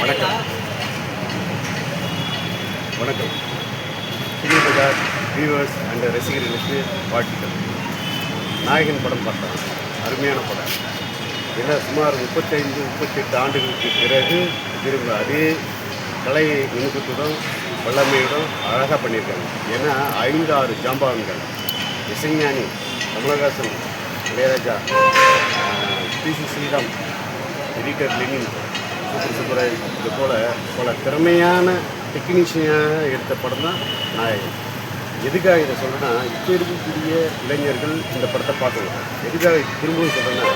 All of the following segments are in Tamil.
வணக்கம். வணக்கம். சினி பஜார் வியூவர்ஸ் அண்ட் ரசிகர்களுக்கு வாழ்த்துக்கள். நாயகன் படம் பார்த்தோம். அருமையான படம். ஏன்னா சுமார் முப்பத்தைந்து முப்பத்தெட்டு ஆண்டுகளுக்கு பிறகு திரும்ப அதே கலை நுணுக்கத்துடன் வல்லமையுடன் அழகாக பண்ணியிருக்காங்க. ஏன்னா ஐந்து ஆறு ஜாம்பவான்கள் Isaignani Kamal Haasan Ilaiyaraaja P Sreeram editor Lenin super சூப்பராக இது போல் பல திறமையான டெக்னீஷியனாக எடுத்த படம் தான் நாயகன். எதுக்காக இதை சொல்கிறேன்னா இப்போ இருக்கக்கூடிய இளைஞர்கள் இந்த படத்தை பார்க்கணும். எதுக்காக திரும்பவும் சொல்கிறேன்னா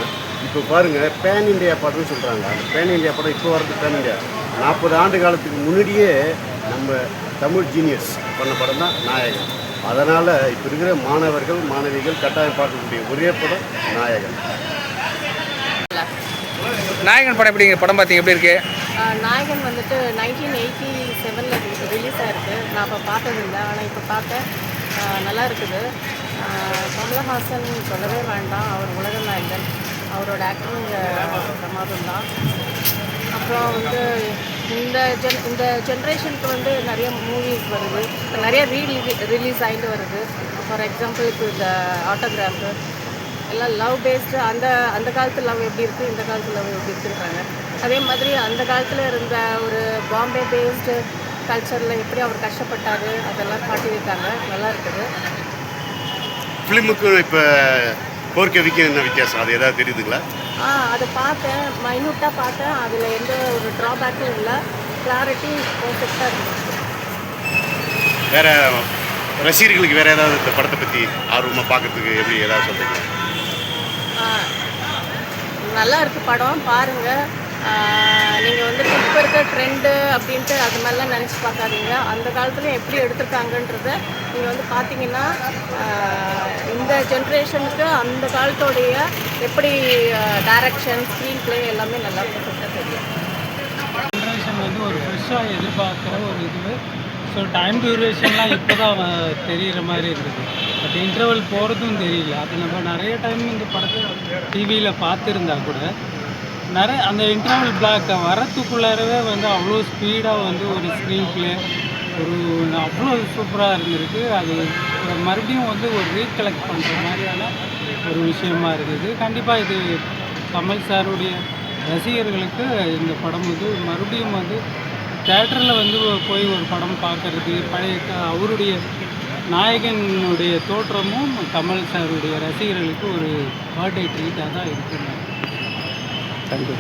இப்போ பாருங்கள் பேன் இந்தியா படம்னு சொல்கிறாங்க அந்த பேன் இந்தியா படம் இப்போ வரது பேன் இண்டியா நாற்பது ஆண்டு காலத்துக்கு முன்னாடியே நம்ம தமிழ் ஜீனியஸ் பண்ண படம் தான் நாயகன். அதனால் இப்போ இருக்கிற மாணவர்கள் மாணவிகள் கட்டாயம் பார்க்கக்கூடிய ஒரே படம் நாயகன். நாயகன் படம் எப்படி படம் பார்த்தீங்க எப்படி இருக்கு? நாயகன் வந்துட்டு நைன்டீன் எயிட்டி செவனில் ரிலீஸ் ஆயிருக்கு நான் இப்போ பார்த்தது இல்லை. ஆனால் இப்போ பார்த்தேன் நல்லா இருக்குது. கமலஹாசன் சொல்லவே வேண்டாம். அவர் உலக நாயகன் அவரோட ஆக்டிங் பிரமாதம் தான் அப்புறம் வந்து இந்த ஜென் இந்த ஜென்ரேஷனுக்கு வந்து நிறைய மூவிஸ் வருது. இப்போ நிறைய ரீ ரிலீஸ் ஆகிட்டு வருது. ஃபார் எக்ஸாம்பிள் இப்போ இந்த ஆட்டோகிராஃபு எல்லாம் லவ் பேஸ்டு அந்த அந்த காலத்து லவ் எப்படி இருக்குது இந்த காலத்து லவ் எப்படி இருக்குன்றாங்க. அதே மாதிரி அந்த காலத்தில் இருந்த ஒரு பாம்பே பேஸ்டு கல்ச்சரில் எப்படி அவர் கஷ்டப்பட்டார் அதெல்லாம் காட்டியிருக்காங்க நல்லா இருக்குது. ஃபிலிமுக்கும் இப்போ போர்க்கவிக்கும் என்ன வித்தியாசம்? அது ஏதாவது தெரியுதுங்களா? ஆ அதை பார்த்தேன். மைனூட்டாக பார்த்தேன். அதில் எந்த ஒரு ட்ராபேக்கும் இல்லை. கிளாரிட்டி பர்ஃபெக்டாக இருந்துச்சு. வேற ரசிகர்களுக்கு வேற ஏதாவது இந்த படத்தை பற்றி ஆர்வமாக பார்க்கறதுக்கு எப்படி ஏதாவது சொல்றீங்க ஆ, நல்லா இருக்கு படம் பாருங்க. நீங்கள் வந்து இப்போ இருக்க ட்ரெண்டு அப்படின்ட்டு அது மாதிரிலாம் நினச்சி பார்க்காதீங்க. அந்த காலத்துல எப்படி எடுத்திருக்காங்கன்றத நீங்கள் வந்து பார்த்தீங்கன்னா இந்த ஜென்ரேஷனுக்கு அந்த காலத்தோடைய எப்படி டைரக்ஷன் ஸ்க்ரீன் ப்ளே எல்லாமே நல்லா பர்ஃபெக்டாக தெரியும். ஜென்ரேஷன் வந்து ஒரு ஃப்ரெஷ்ஷாக எதிர்பார்க்குற ஒரு இது. ஸோ டைம் டியூரேஷன்லாம் இப்போ தான் தெரிகிற மாதிரி இருக்குது. பட் இன்டர்வல் போகிறதும் தெரியல. அது நம்ம நிறைய டைம் இந்த படத்தை டிவியில் பார்த்துருந்தா கூட நிறைய அந்த இன்டர்வல் பிளாக்கை வரத்துக்குள்ளாரவே வந்து அவ்வளோ ஸ்பீடாக வந்து ஒரு ஸ்க்ரீன் பிளே ஒரு அவ்வளோ சூப்பராக இருந்திருக்கு. அது மறுபடியும் வந்து ஒரு ரீகலெக்ட் பண்ணுற மாதிரியான ஒரு விஷயமா இருக்குது கண்டிப்பாக இது கமல் சாருடைய ரசிகர்களுக்கு இந்த படம் வந்து மறுபடியும் வந்து தேட்டரில் வந்து போய் ஒரு படம் பார்க்கறது பழைய க- அவருடைய நாயகனுடைய தோற்றமும் கமல் சாருடைய ரசிகர்களுக்கு ஒரு பர்த்டே ட்ரீட்டாக தான் இருக்குங்க. தேங்க்யூ